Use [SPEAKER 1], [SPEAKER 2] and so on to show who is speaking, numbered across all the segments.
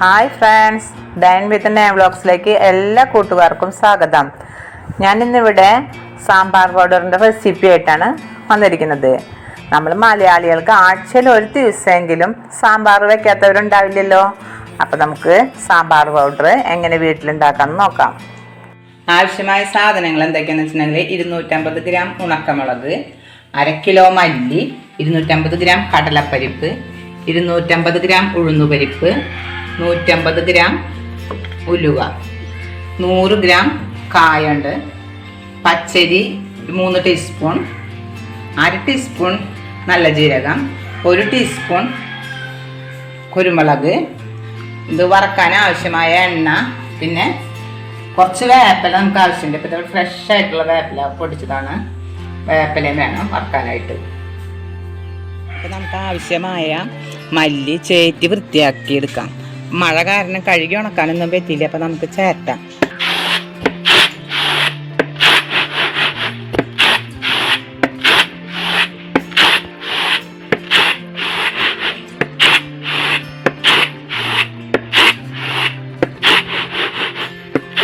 [SPEAKER 1] Hi friends dine വിത്ത് നേ വ്ളോഗ്സിലേക്ക് എല്ലാ കൂട്ടുകാർക്കും സ്വാഗതം. ഞാൻ ഇന്നിവിടെ സാമ്പാർ പൗഡറിന്റെ റെസിപ്പി ആയിട്ടാണ് വന്നിരിക്കുന്നത്. നമ്മൾ മലയാളികൾക്ക് ആഴ്ചയിൽ ഒരു ദിവസമെങ്കിലും സാമ്പാർ വയ്ക്കാത്തവരുണ്ടാവില്ലല്ലോ അപ്പോൾ നമുക്ക് സാമ്പാർ പൗഡർ എങ്ങനെ വീട്ടിലുണ്ടാക്കാമെന്ന് നോക്കാം. ആവശ്യമായ സാധനങ്ങൾ എന്തൊക്കെയാണെന്ന് വെച്ചിട്ടുണ്ടെങ്കിൽ ഇരുന്നൂറ്റമ്പത് ഗ്രാം ഉണക്കമുളക് അര കിലോ മല്ലി ഇരുന്നൂറ്റമ്പത് ഗ്രാം കടലപ്പരിപ്പ് ഇരുന്നൂറ്റമ്പത് ഗ്രാം ഉഴുന്നുപരിപ്പ് നൂറ്റമ്പത് ഗ്രാം ഉലുവ നൂറ് ഗ്രാം കായുണ്ട് പച്ചരി മൂന്ന് ടീസ്പൂൺ അര ടീസ്പൂൺ നല്ല ജീരകം ഒരു ടീസ്പൂൺ കുരുമുളക് ഇത് വറക്കാൻ ആവശ്യമായ എണ്ണ പിന്നെ കുറച്ച് വേപ്പില നമുക്ക് ആവശ്യമുണ്ട്. ഇപ്പം ഫ്രഷ് ആയിട്ടുള്ള വേപ്പില പൊടിച്ചതാണ്. വേപ്പിലയും വേണം വറക്കാനായിട്ട്. അപ്പം നമുക്ക് ആവശ്യമായ മല്ലി ചേറ്റി വൃത്തിയാക്കി എടുക്കാം മഴ കാരണം കഴുകി ഉണക്കാനൊന്നും പറ്റിയില്ല അപ്പം നമുക്ക് ചേർത്താം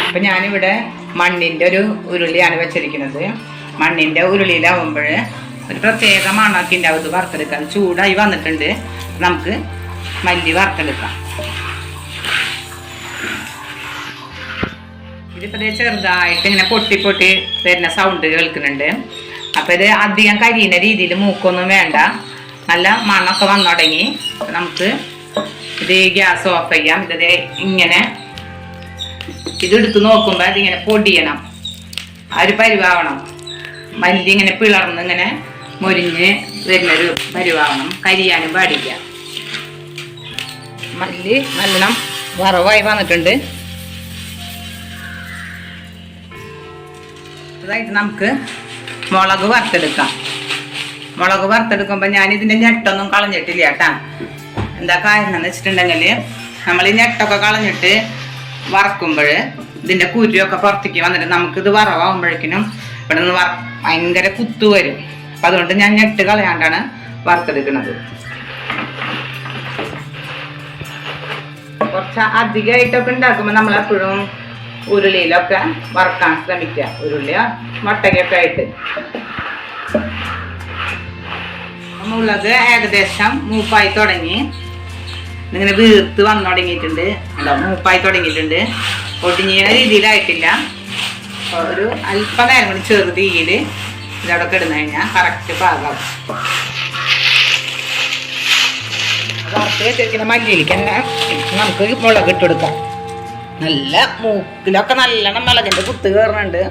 [SPEAKER 1] അപ്പം ഞാനിവിടെ മണ്ണിന്റെ ഒരു ഉരുളിയാണ് വെച്ചിരിക്കുന്നത്. മണ്ണിന്റെ ഉരുളിയിലാവുമ്പോൾ ഒരു പ്രത്യേക മണമൊക്കെ ഉണ്ടാവും ഇത് വറുത്തെടുക്കാൻ. ചൂടായി വന്നിട്ടുണ്ട്. നമുക്ക് മല്ലി വറുത്തെടുക്കാം. ഇതിപ്പോൾ ദേ ചെറുതായിട്ട് ഇങ്ങനെ പൊട്ടി പൊട്ടി വരുന്ന സൗണ്ട് കേൾക്കുന്നുണ്ട്. അപ്പോൾ ഇത് അധികം കരിയുന്ന രീതിയിൽ മൂക്കൊന്നും വേണ്ട. നല്ല മണമൊക്കെ വന്നു തുടങ്ങി. നമുക്ക് ഇത് ഗ്യാസ് ഓഫ് ചെയ്യാം. ഇത് ഇങ്ങനെ ഇതെടുത്ത് നോക്കുമ്പോൾ അതിങ്ങനെ പൊടിയണം. ആ ഒരു പരിവാവണം. മല്ലി ഇങ്ങനെ പിളർന്ന് ഇങ്ങനെ മൊരിഞ്ഞ് വരുന്നൊരു പരിവാവണം. കരിയാനും പാടില്ല. മല്ലി നല്ലോണം വറവായി വന്നിട്ടുണ്ട്. അതായിട്ട് നമുക്ക് മുളക് വറുത്തെടുക്കാം. മുളക് വറുത്തെടുക്കുമ്പോൾ ഞാൻ ഇതിന്റെ ഞെട്ടൊന്നും കളഞ്ഞിട്ടില്ല കേട്ടാ. എന്താ കാരണം എന്ന് വെച്ചിട്ടുണ്ടെങ്കിൽ നമ്മൾ ഈ ഞെട്ടൊക്കെ കളഞ്ഞിട്ട് വറക്കുമ്പോൾ ഇതിന്റെ കുരുവൊക്കെ പുറത്തേക്ക് വന്നിട്ട് നമുക്കിത് വറവാകുമ്പോഴേക്കിനും ഇവിടെ നിന്ന് വറ ഭയങ്കര കുത്തു വരും. അപ്പം അതുകൊണ്ട് ഞാൻ ഞെട്ട് കളയാണ്ടാണ് വറുത്തെടുക്കുന്നത്. കുറച്ച് അധികമായിട്ടൊക്കെ ഉണ്ടാക്കുമ്പോൾ നമ്മളെപ്പോഴും ഉരുളിയിലൊക്കെ വറക്കാൻ ശ്രമിക്കുക. ഉരുളിയ? മുട്ടയ്ക്കൊക്കെ ആയിട്ട്. മുളക് ഏകദേശം മൂപ്പായി തുടങ്ങി. ഇങ്ങനെ വീർത്ത് വന്നു തുടങ്ങിയിട്ടുണ്ട്. അല്ല മൂപ്പായി തുടങ്ങിയിട്ടുണ്ട്. ഒടിഞ്ഞ രീതിയിലായിട്ടില്ല. ഒരു അല്പനേരം കൂടി ചെറു തീയിൽ ഇതവിടെ കിടന്നു കഴിഞ്ഞാൽ കറക്റ്റ് പാകാവും വറുത്ത് വെച്ചിരിക്കുന്ന മല്ലിയിലേക്ക് തന്നെ നമുക്ക് മുളക് ഇട്ട് കൊടുക്കാം. നല്ല മൂക്കിലൊക്കെ നല്ലോണം മുളകിന്റെ കുത്ത് കയറുന്നുണ്ട്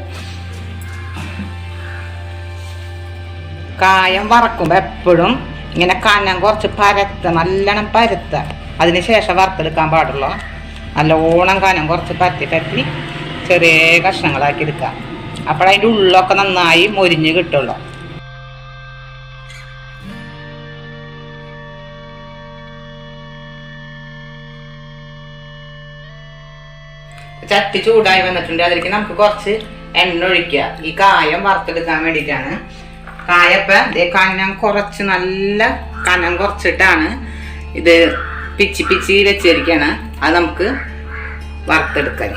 [SPEAKER 1] കായം വറക്കുമ്പോൾ എപ്പോഴും ഇങ്ങനെ കനം കുറച്ച് പരത്ത നല്ലോണം പരത്ത. അതിന് ശേഷം വറുത്തെടുക്കാൻ പാടുള്ളൂ. നല്ലോണം കനം കുറച്ച് പരത്തി പരത്തി ചെറിയ കഷ്ണങ്ങളാക്കി എടുക്കാം അപ്പോഴതിന്റെ ഉള്ളൊക്കെ നന്നായി മൊരിഞ്ഞ് കിട്ടുള്ളൂ. ചട്ടി ചൂടായി വന്നിട്ടുണ്ട്. അതിലേക്ക് നമുക്ക് കുറച്ച് എണ്ണ ഒഴിക്കുക. ഈ കായം വറുത്തെടുക്കാൻ വേണ്ടിയിട്ടാണ്. കായപ്പം കനം കുറച്ച് നല്ല കനം കുറച്ചിട്ടാണ് ഇത് പിച്ചി പിച്ചി വെച്ചിരിക്കുകയാണ് അത് നമുക്ക് വറുത്തെടുക്കാൻ.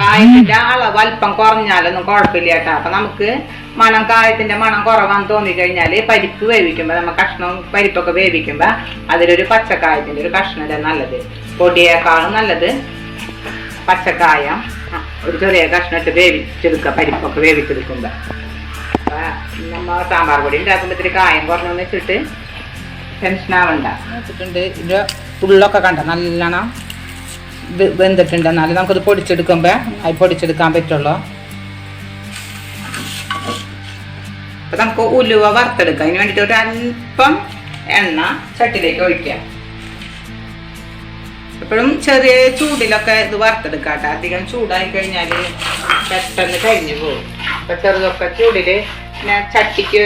[SPEAKER 1] കായത്തിന്റെ അളവ് അല്പം കുറഞ്ഞാലൊന്നും കുഴപ്പമില്ല കേട്ടോ. അപ്പൊ നമുക്ക് മണം കായത്തിന്റെ മണം കുറവാന്ന് കഴിഞ്ഞാൽ പരിപ്പ് വേവിക്കുമ്പോ നമ്മ കഷ്ണവും പരിപ്പൊക്കെ വേവിക്കുമ്പോ അതിലൊരു പച്ചക്കായത്തിന്റെ ഒരു കഷ്ണല്ലേ നല്ലത്? പൊടിയേക്കാളും നല്ലത് പച്ചക്കായ. ഒരു ചെറിയ കഷ്ണം ഇട്ട് വേവിച്ചെടുക്കുക പരിപ്പൊക്കെ വേവിച്ചെടുക്കുമ്പോ. നമ്മ സാമ്പാർ പൊടി ഉണ്ടാക്കുമ്പോ ഇത്തിരി കായം കുറഞ്ഞു വെച്ചിട്ട് ടെൻഷൻ ആവണ്ട. വെച്ചിട്ടുണ്ട്. ഉള്ളൊക്കെ കണ്ട? നല്ലോണം വെന്തിട്ടുണ്ട്. എന്നാലും നമുക്കത് പൊടിച്ചെടുക്കുമ്പോൾ അത് പൊടിച്ചെടുക്കാൻ പറ്റുള്ളൂ. അപ്പൊ നമുക്ക് ഉലുവ വറുത്തെടുക്കാം. അതിന് വേണ്ടിയിട്ട് ഒരു അല്പം എണ്ണ ചട്ടിലേക്ക് ഒഴിക്കാം എപ്പോഴും ചെറിയ ചൂടിലൊക്കെ ഇത് വറുത്തെടുക്കാം കേട്ടോ. അധികം ചൂടായി കഴിഞ്ഞാൽ പെട്ടെന്ന് കരിഞ്ഞു പോകും. അപ്പൊ ചെറുതൊക്കെ ചൂടിൽ പിന്നെ ചട്ടിക്ക്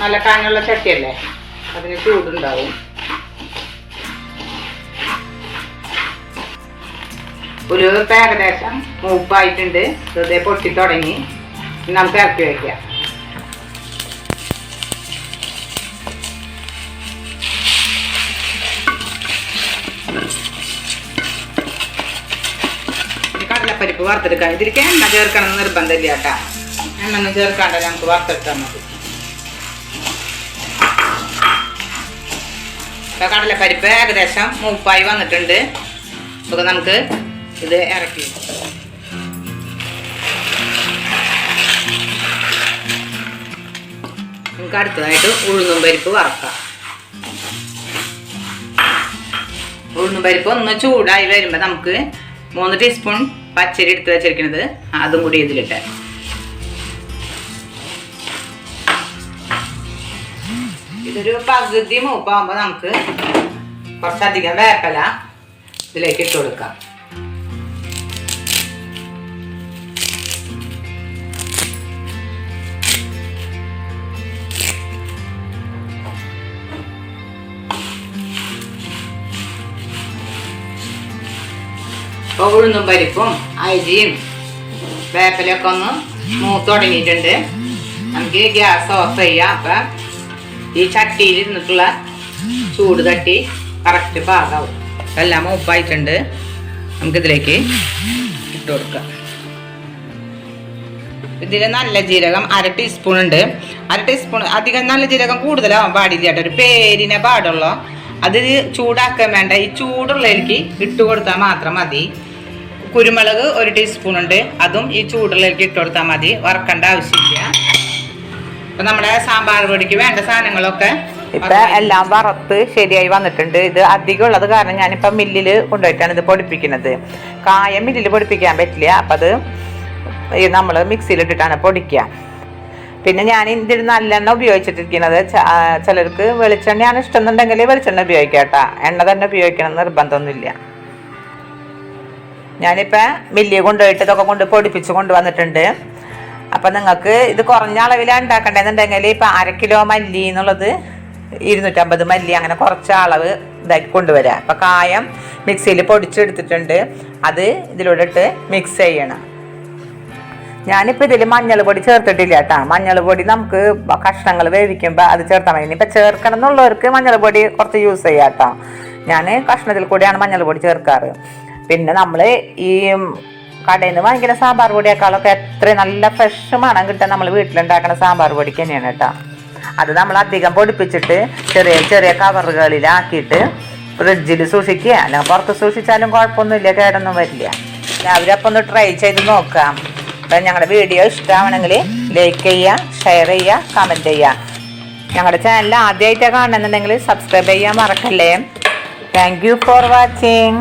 [SPEAKER 1] നല്ല കാനുള്ള ചട്ടിയല്ലേ? അതിന് ചൂടുണ്ടാവും. ഒരു ഏകദേശം മൂപ്പായിട്ടുണ്ട്. വെറുതെ പൊട്ടി തുടങ്ങി. നമുക്ക് ഇറക്കി വയ്ക്കാം ഇനി കടലപ്പരിപ്പ് വറുത്തെടുക്കാൻ ഇതിലേക്ക് എണ്ണ ചേർക്കണം എന്ന് നിർബന്ധമില്ല കേട്ടാ. എണ്ണ ചേർക്കാണ്ട് നമുക്ക് വറുത്തെടുത്താൽ മതി. ഇപ്പൊ കടലപ്പരിപ്പ് ഏകദേശം മൂപ്പായി വന്നിട്ടുണ്ട്. അപ്പൊ നമുക്ക് ഇത് ഇറക്കി. നമുക്ക് അടുത്തതായിട്ട് ഉഴുന്നും പരിപ്പ് വറക്കാം. ഉഴുന്നും പരിപ്പ് ഒന്ന് ചൂടായി വരുമ്പോൾ നമുക്ക് മൂന്ന് ടീസ്പൂൺ പച്ചരി എടുത്ത് വെച്ചിരിക്കുന്നത് അതും കൂടി ഇതിലിട്ട്. ഇതൊരു പകുതി മൂപ്പാകുമ്പോൾ നമുക്ക് കുറച്ചധികം വേപ്പല ഇതിലേക്ക് ഇട്ട് കൊടുക്കാം. ഇപ്പോൾ ഉഴുന്നും പരിപ്പും അരിയും വേപ്പിലൊക്കെ ഒന്ന് മൂത്ത് തുടങ്ങിയിട്ടുണ്ട്. നമുക്ക് ഗ്യാസ് ഓഫ് ചെയ്യാം. അപ്പം ഈ ചട്ടിയിൽ ഇരുന്നിട്ടുള്ള ചൂട് തട്ടി കറക്റ്റ് പാകാവും. എല്ലാം ഉപ്പായിട്ടുണ്ട് നമുക്കിതിലേക്ക് ഇട്ട് കൊടുക്കാം. ഇതിൽ നല്ല ജീരകം അര ടീസ്പൂൺ ഉണ്ട്. അര ടീസ്പൂൺ അധികം നല്ല ജീരകം കൂടുതലാവാൻ പാടില്ല കേട്ടോ. ഒരു പേരിനെ പാടുള്ളൂ. അത് ചൂടാക്കാൻ വേണ്ട. ഈ ചൂടുള്ളതിലേക്ക് ഇട്ട് കൊടുത്താൽ മാത്രം മതി. കുരുമുളക് ഒരു ടീസ്പൂൺ ഉണ്ട് അതും ഈ ചൂടിലേക്ക് ഇട്ട് കൊടുത്താൽ മതി. വറക്കേണ്ട ആവശ്യമില്ല. അപ്പൊ നമ്മുടെ സാമ്പാർ പൊടിക്ക് വേണ്ട സാധനങ്ങളൊക്കെ ഇപ്പൊ എല്ലാം വറുത്ത് ശരിയായി വന്നിട്ടുണ്ട്. ഇത് അധികം ഉള്ളത് കാരണം ഞാനിപ്പോ മില്ലിൽ കൊണ്ടുപോയിട്ടാണ് ഇത് പൊടിപ്പിക്കുന്നത്. കായം മില്ലിൽ പൊടിപ്പിക്കാൻ പറ്റില്ല. അപ്പൊ അത് നമ്മൾ മിക്സിയിലിട്ടിട്ടാണ് പൊടിക്കുക പിന്നെ ഞാൻ ഇതിൽ നല്ലെണ്ണ ഉപയോഗിച്ചിട്ടിരിക്കുന്നത്. ചിലർക്ക് വെളിച്ചെണ്ണയാണ് ഇഷ്ടം എന്നുണ്ടെങ്കിൽ വെളിച്ചെണ്ണ ഉപയോഗിക്കാം കേട്ടോ എണ്ണ തന്നെ ഉപയോഗിക്കണം നിർബന്ധമൊന്നുമില്ല. ഞാനിപ്പോൾ മില്ലി കൊണ്ടുപോയിട്ട് ഇതൊക്കെ കൊണ്ട് പൊടിപ്പിച്ച് കൊണ്ടുവന്നിട്ടുണ്ട്. അപ്പം നിങ്ങൾക്ക് ഇത് കുറഞ്ഞ അളവിലാണ് ഉണ്ടാക്കേണ്ടതെന്നുണ്ടെങ്കിൽ ഇപ്പം അര കിലോ മല്ലി എന്നുള്ളത് ഇരുന്നൂറ്റമ്പത് മല്ലി അങ്ങനെ കുറച്ച് അളവ് ഇതാക്കി കൊണ്ടുവരാം. അപ്പം കായം മിക്സിയിൽ പൊടിച്ചെടുത്തിട്ടുണ്ട്. അത് ഇതിലൂടെ ഇട്ട് മിക്സ് ചെയ്യണം. ഞാനിപ്പോൾ ഇതിൽ മഞ്ഞൾ പൊടി ചേർത്തിട്ടില്ല കേട്ടോ. മഞ്ഞൾ പൊടി നമുക്ക് കഷ്ണങ്ങൾ വേവിക്കുമ്പോൾ അത് ചേർത്താൽ മതി. ഇനിയിപ്പോൾ ചേർക്കണം എന്നുള്ളവർക്ക് മഞ്ഞൾ പൊടി കുറച്ച് യൂസ് ചെയ്യാം കേട്ടോ. ഞാൻ കഷ്ണത്തിൽ കൂടിയാണ് മഞ്ഞൾ പൊടി ചേർക്കാറ്. പിന്നെ നമ്മൾ ഈ കടയിൽ നിന്ന് വാങ്ങിക്കുന്ന സാമ്പാർ പൊടിയേക്കാളൊക്കെ എത്ര നല്ല ഫ്രഷ് മണം കിട്ടാൻ നമ്മൾ വീട്ടിലുണ്ടാക്കുന്ന സാമ്പാർ പൊടിക്ക് തന്നെയാണ് കേട്ടോ. അത് നമ്മൾ അധികം പൊടിപ്പിച്ചിട്ട് ചെറിയ ചെറിയ കവറുകളിലാക്കിയിട്ട് ഫ്രിഡ്ജിൽ സൂക്ഷിക്കുക. അല്ലെങ്കിൽ പുറത്ത് സൂക്ഷിച്ചാലും കുഴപ്പമൊന്നുമില്ല കേടൊന്നും വരില്ല. എല്ലാവരും അപ്പം ഒന്ന് ട്രൈ ചെയ്ത് നോക്കാം. അപ്പം ഞങ്ങളുടെ വീഡിയോ ഇഷ്ടമാണെങ്കിൽ ലൈക്ക് ചെയ്യുക ഷെയർ ചെയ്യുക കമന്റ് ചെയ്യുക. ഞങ്ങളുടെ ചാനൽ ആദ്യമായിട്ടാണ് കാണുന്നുണ്ടെങ്കിൽ സബ്സ്ക്രൈബ് ചെയ്യാൻ മറക്കല്ലേ? Thank you for watching